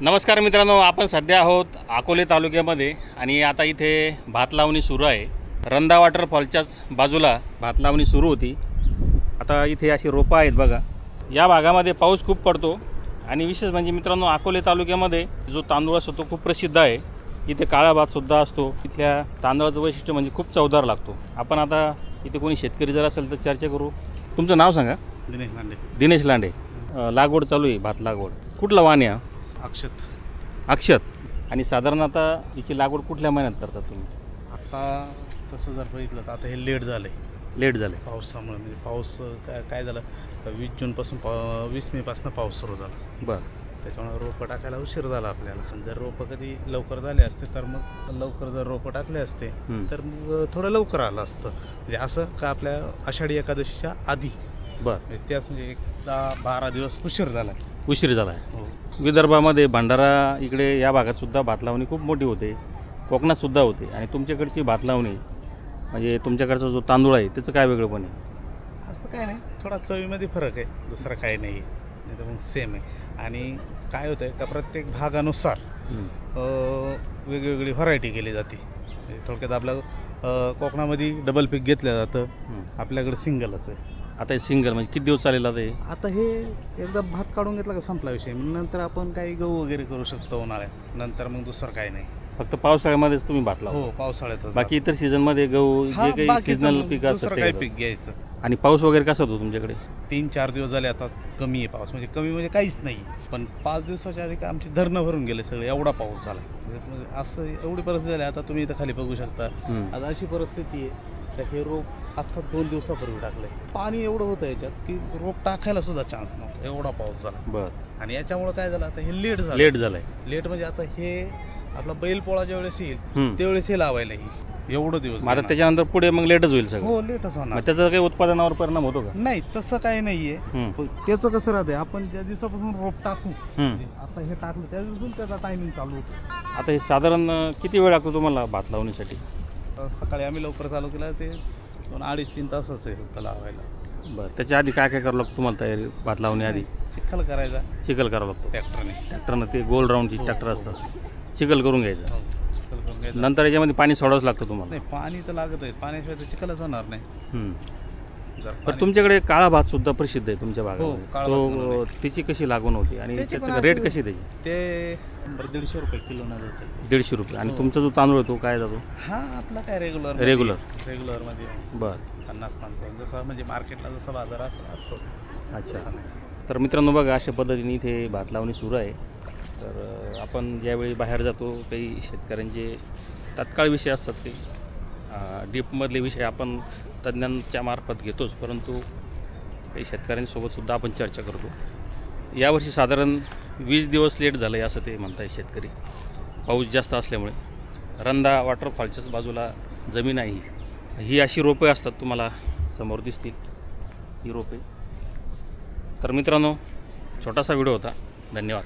नमस्कार मित्रांनो आपण सध्या आहोत अकोले तालुक्यामध्ये आणि आता इथे भात लावणी सुरू आहे. रंधा वॉटरफॉलच्याच बाजूला भात लावणी सुरू होती. आता इथे अशी रोपं आहेत बघा. या भागामध्ये पाऊस खूप पडतो आणि विशेष म्हणजे मित्रांनो अकोले तालुक्यामध्ये जो तांदूळ असतो तो खूप प्रसिद्ध आहे. इथे काळा भातसुद्धा असतो. इथल्या तांदळाचं वैशिष्ट्य म्हणजे खूप चवदार लागतो. आपण आता इथे कोणी शेतकरी जर असेल तर चर्चा करू. तुमचं नाव सांगा. दिनेश लांडे. दिनेश लांडे. लागवड चालू आहे भात लागवड. कुठला वाण हा? अक्षत. अक्षत? आणि साधारण आता याची लागवड कुठल्या महिन्यात करतात तुम्ही? आता तसं जर बघितलं तर आता हे लेट झालं आहे लेट झाले पावसामुळे म्हणजे पाऊस काय काय झालं? वीस जूनपासून पा वीस मेपासून पाऊस सुरू झाला. बरं. त्याच्यामुळे रोपं टाकायला उशीर झाला आपल्याला. जर रोपं कधी लवकर झाले असते तर मग लवकर जर रोपं टाकले असते. तर मग थोडं लवकर आलं असतं. म्हणजे असं का आपल्या आषाढी एकादशीच्या आधी? बरं. म्हणजे त्यात म्हणजे एक दहा बारा दिवस उशीर झाला. उशीर झाला आहे. हो. विदर्भामध्ये भंडारा इकडे या भागात सुद्धा भात लावणी खूप मोठी होते. कोकणात सुद्धा होते. आणि तुमच्याकडची भात लावणी म्हणजे तुमच्याकडचा जो तांदूळ आहे त्याचं काय वेगळंपण आहे? असं काय नाही. थोडा चवीमध्ये फरक आहे. दुसरं काही नाही. आहे नाही तर मग सेम आहे. आणि काय होतं आहे का प्रत्येक भागानुसार वेगवेगळी व्हरायटी केली जाते. म्हणजे थोडक्यात आपल्या कोकणामध्ये डबल पीक घेतलं जातं. आपल्याकडे सिंगलच आहे. आता हे सिंगल म्हणजे किती दिवस चालेल आता हे? आता हे एकदा भात काढून घेतला का संपला विषय. मग नंतर आपण काही गहू वगैरे करू शकतो उन्हाळ्यात. नंतर मग दुसरं काही नाही. फक्त पावसाळ्यामध्येच तुम्ही भात लावा. हो पावसाळ्यातच बाकी इतर सीझनमध्ये गहू हा, जे काही मग पीक असतात दुसरं ते काही. पीक घ्यायचं. आणि पाऊस वगैरे कसा होतो तुमच्याकडे? तीन चार दिवस झाले आता कमी आहे पाऊस. म्हणजे कमी म्हणजे काहीच नाही. पण पाच दिवसाच्या आधी का आमची धरणं भरून गेले सगळे. एवढा पाऊस झाला. म्हणजे असं एवढी परिस्थिती झाली आता तुम्ही इथं खाली बघू शकता. हम्म. आता अशी परिस्थिती आहे. तर हे रोप आता दोन दिवसापूर्वी टाकलंय. पाणी एवढं होतं याच्यात की रोप टाकायला सुद्धा चान्स नव्हता. एवढा पाऊस झाला. बरं. आणि याच्यामुळे काय झालं आता हे लेट झालं. लेट झालाय. लेट म्हणजे आता हे आपला बैल पोळा ज्या वेळेस येईल हम्म. त्यावेळेस हे लावायला येईल. एवढं दिवस मग आता. त्याच्यानंतर पुढे मग लेटच होईल सगळं. हो लेटच मग होणार. त्याचा काही उत्पादनावर परिणाम होतो का? नाही तसं काही नाहीये. हम्म. पण त्याचं कसं राहतंय आपण ज्या दिवसापासून रोप टाकू हम्म. आता हे टाकलं त्या दिवसून त्याचा टायमिंग चालू होतो. आता हे साधारण अं, किती वेळ लागतो तुम्हाला भात लावण्यासाठी? सकाळी आम्ही लवकर चालू केलं ते दोन अडीच तीन तासच आहे रोपं लावायला. बरं त्याच्या आधी काय काय करावं लागतं तुम्हाला तयारी भात लावण्याआधी चिखल करायचा. चिखल करावं लागतं. ट्रॅक्टरने. ट्रॅक्टरनं ते गोल राऊंडची हो, ट्रॅक्टर हो. असतात. चिखल करून घ्यायचं. हो चिखल करून घ्यायचा. नंतर याच्यामध्ये पाणी सोडावंच लागतं तुम्हाला. नाही पाणी तर लागत आहे पाण्याशिवाय तर चिखलच होणार नाही. हम्म. पण तुमच्याकडे काळा भात सुद्धा प्रसिद्ध आहे तुमच्या हो, म्हणून तो. त्याची कशी लागवण होती आणि त्याची रेट कशी त्याची? ते दीडशे रुपये किलो न जाते. दीडशे रुपये. आणि हो. तुमचा जो तांदूळ आहे तो काय जातो? हा आपला काय रेग्युलर Regular. रेग्युलरमध्ये बरं. पन्नास पंचावन्न जसं म्हणजे मार्केटला जसा बाजार असं असं. अच्छा. तर मित्रांनो बघा अशा पद्धतीने इथे भात लावणी सुरू आहे. तर आपण ज्यावेळी बाहेर जातो. काही शेतकऱ्यांचे तात्काळ विषय असतात ते. डीपमधले विषय आपण तज्ज्ञांच्या मार्फत घेतोच परंतु काही शेतकऱ्यांसोबतसुद्धा आपण चर्चा करतो. यावर्षी साधारण वीस दिवस लेट झालं आहे असं ते म्हणताय शेतकरी. पाऊस जास्त असल्यामुळे. रंधा वॉटरफॉलच्याच बाजूला जमीन आहे ही. ही अशी रोपे असतात तुम्हाला समोर दिसतील. ही रोपे. तर मित्रांनो छोटासा व्हिडिओ होता. धन्यवाद.